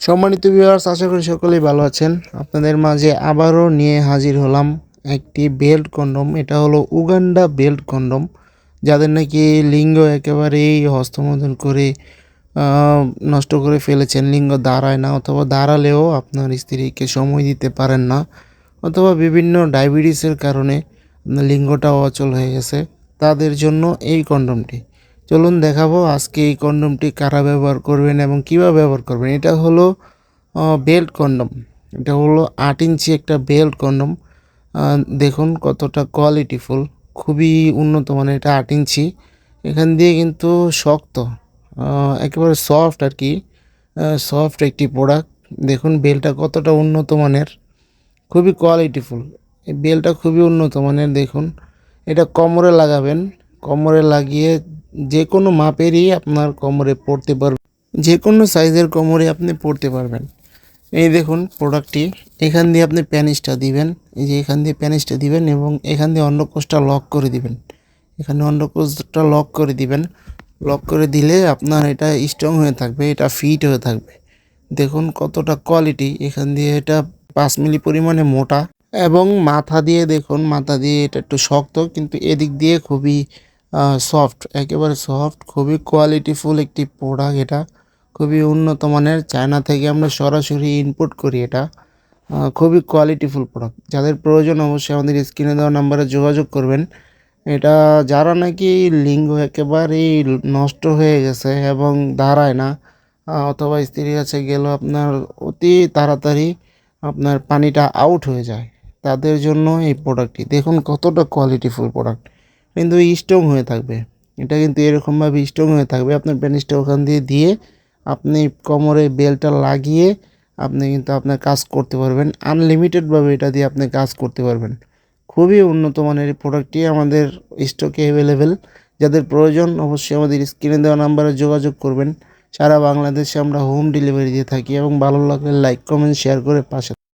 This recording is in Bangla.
সম্মানিত ভিউয়ার্স আশা করি সকলেই ভালো আছেন। আপনাদের মাঝে আবারও নিয়ে হাজির হলাম একটি বেল্ট কন্ডম। এটা হলো উগান্ডা বেল্ট কন্ডম, যাদের নাকি লিঙ্গ একেবারেই হস্তমোদন করে নষ্ট করে ফেলেছেন। লিঙ্গ দাঁড়ায় না, অথবা দাঁড়ালেও আপনার স্ত্রীকে সময় দিতে পারেন না, অথবা বিভিন্ন ডায়াবেটিসের কারণে আপনার লিঙ্গটা অচল হয়ে গেছে। তাদের জন্য এই কন্ডমটি। চলুন দেখাবো আজকে এই কন্ডমটি কারা ব্যবহার করবেন এবং কীভাবে ব্যবহার করবেন। এটা হলো বেল্ট কন্ডম। এটা হলো আট ইঞ্চি একটা বেল্ট কন্ডম। দেখুন কতটা কোয়ালিটিফুল, খুবই উন্নত মানের এটা আট ইঞ্চি। এখান দিয়ে কিন্তু শক্ত একেবারে সফট আর কি সফট একটি প্রোডাক্ট। দেখুন বেলটা কতটা উন্নত মানের, খুবই কোয়ালিটিফুল। এই বেলটা খুবই উন্নত মানের, দেখুন। এটা কোমরে লাগাবেন, কোমরে লাগিয়ে যে কোনো মাপেরই আপনার কোমরে পড়তে পারবেন। যে কোনো সাইজের কোমরে আপনি পড়তে পারবেন। এই দেখুন প্রোডাক্টটি। এখান দিয়ে আপনি প্যানিসটা দিবেন। এই যে এখান দিয়ে প্যানিসটা দিবেন এবং এখান দিয়ে অন্ডকোষটা লক করে দিবেন। এখানে অন্ডকোষটা লক করে দিবেন। লক করে দিলে আপনার এটা স্ট্রং হয়ে থাকবে, এটা ফিট হয়ে থাকবে। দেখুন কতটা কোয়ালিটি। এখান দিয়ে এটা পাঁচ মিলি পরিমাণে মোটা। এবং মাথা দিয়ে দেখুন, মাথা দিয়ে এটা একটু শক্ত, কিন্তু এদিক দিয়ে খুবই সফট একেবারে সফট খুবই কোয়ালিটিফুল একটি প্রোডাক্ট এটা। খুবই উন্নত মানের। চায়না থেকে আমরা সরাসরি ইনপুট করি এটা। খুবই কোয়ালিটিফুল প্রোডাক্ট যাদের প্রয়োজন অবশ্যই আমাদের স্ক্রিনে দেওয়া নাম্বারে যোগাযোগ করবেন। এটা যারা নাকি লিঙ্গ একেবারেই নষ্ট হয়ে গেছে এবং দাঁড়ায় না অথবা স্ত্রীর কাছে গেলেও আপনার অতি তাড়াতাড়ি আপনার পানিটা আউট হয়ে যায়, তাদের জন্য এই প্রোডাক্টটি দেখুন কতটা কোয়ালিটিফুল প্রোডাক্ট কিন্তু স্ট্রং হয়ে থাকবে। এটা কিন্তু এরকমভাবে স্ট্রং হয়ে থাকবে। আপনার প্যানিসটা ওখান দিয়ে দিয়ে আপনি কোমরে বেলটা লাগিয়ে আপনি কিন্তু আপনার কাজ করতে পারবেন। আনলিমিটেডভাবে এটা দিয়ে আপনি কাজ করতে পারবেন। খুবই উন্নত মানের প্রোডাক্টটি আমাদের স্টকে অ্যাভেলেবেল যাদের প্রয়োজন অবশ্যই আমাদের স্ক্রিনে দেওয়া নাম্বারে যোগাযোগ করবেন। সারা বাংলাদেশে আমরা হোম ডেলিভারি দিয়ে থাকি এবং ভালো লাগলে লাইক কমেন্ট শেয়ার করে পাশে